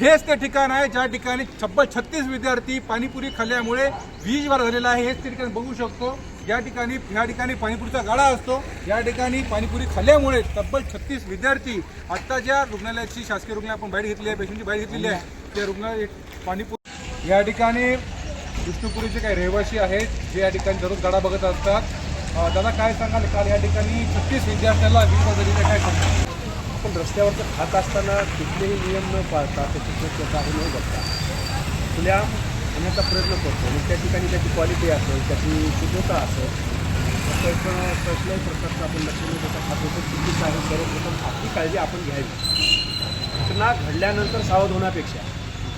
हेच ते ठिकाण आहे ज्या ठिकाणी तब्बल छत्तीस विद्यार्थी पाणीपुरी खाल्ल्यामुळे वीज वाढ झालेला आहे. हेच ते ठिकाणी बघू शकतो. या ठिकाणी या ठिकाणी पाणीपुरीचा गाडा असतो. या ठिकाणी पाणीपुरी खाल्ल्यामुळे तब्बल छत्तीस विद्यार्थी आत्ता ज्या रुग्णालयाची शासकीय रुग्णालय आपण बाहेर घेतली आहे पेशंटची बाहेर घेतलेली आहे त्या रुग्णालय पाणीपुरी या ठिकाणी विष्णुपुरीचे काही रहिवासी आहेत जे या ठिकाणी दररोज गाडा बघत असतात. दादा काय सांगाल? काल या ठिकाणी छत्तीस विद्यार्थ्याला वीज वाढ काय सांगाल आपण रस्त्यावरचं खात असताना कुठलेही नियम न पाळता त्याची स्वच्छता हे न बघता. खुल्या होण्याचा प्रयत्न करतो. मग त्या ठिकाणी त्याची क्वालिटी असेल त्याची शुद्धता असेल त्याचं कसल्याही प्रकारचं आपण लक्ष न देता खातो तर चुकीचं आहे सर्वप्रथम आपली काळजी आपण घ्यावी. घटना घडल्यानंतर सावध होण्यापेक्षा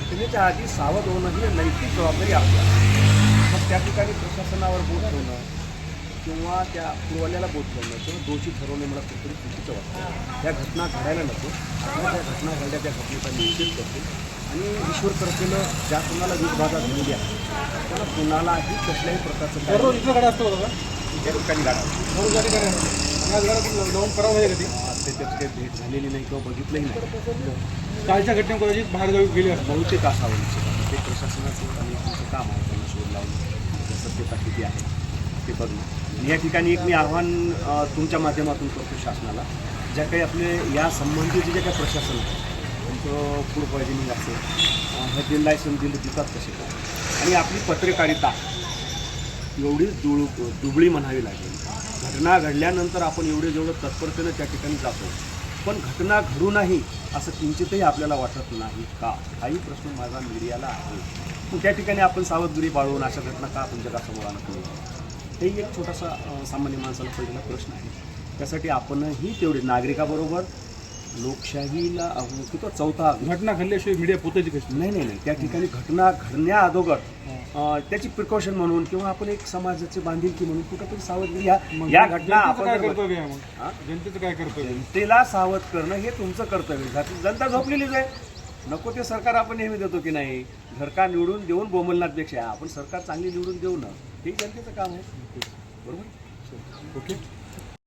घटनेच्या आधी सावध होणं ही नैतिक जबाबदारी आपल्या मग त्या ठिकाणी प्रशासनावर बोट होणं किंवा त्या पुरवल्याला बोट ठेवणं किंवा दोषी ठरवणे मला कुठेतरी चुकीचं वाटतं या घटना घडायला नको. त्या घटना घडल्या त्या घटनेचा निषेध करतो. आणि ईश्वर करतेलं ज्या कुणाला वीज बाधा झालेली आहे त्यांना कुणालाही कसल्याही प्रकारचं दररोज इथं गाडा असतो दादा त्या ठिकाणी गाडा दररोज या ठिकाणी आणि आज गाडा लावून करावं आहे कधी? त्याच्यात काही भेट झालेली नाही किंवा बघितलंही नाही. कालच्या घटने कदाचित बाहेर गावी गेली असतात बहुतेक असावं निश्चित ते प्रशासनाचं आणि तुमचं काम आहे त्यांना शोध लावणं सत्यता किती आहे ते बघणं या ठिकाणी एक मी आव्हान तुमच्या माध्यमातून करतो शासनाला. ज्या काही आपले या संबंधीचे जे काही प्रशासन आहे तुमचं फूड पॉयझनिंग असेल हे लायसन दिलं देतात कसे आणि आपली पत्रकारिता एवढीच दुळ दुबळी म्हणावी लागेल. घटना घडल्यानंतर आपण एवढे जेवढं तत्परतेनं त्या ठिकाणी जातो पण घटना घडूनही असं किंचितही आपल्याला वाटत नाही का? हाही प्रश्न माझा मीडियाला आहे. त्या ठिकाणी आपण सावधगिरी बाळवून अशा घटना का आपण समोर आणत नाही? हेही एक छोटासा सामान्य माणसाला पडलेला प्रश्न आहे. त्यासाठी आपणही तेवढे नागरिकाबरोबर लोकशाहीला किती चौथा घटना घडल्याशिवाय मीडिया पोतायची कशी? नाही नाही नाही. त्या ठिकाणी घटना घडण्या अगोदर त्याची प्रिकॉशन म्हणून किंवा आपण एक समाजाचे बांधिलकी म्हणून कुठंतरी सावधगिरी या या घटना आपण हा? जनतेचं काय आहे? जनतेला सावध करणं हे तुमचं कर्तव्य जनता झोपलेलीच आहे. नको ते सरकार आपण नेहमी देतो की नाही? घरका निवडून देऊन बोमलनाथपेक्षा आपण सरकार चांगली निवडून देऊ ना. हे जनतेचं काम आहे. बरोबर? ओके.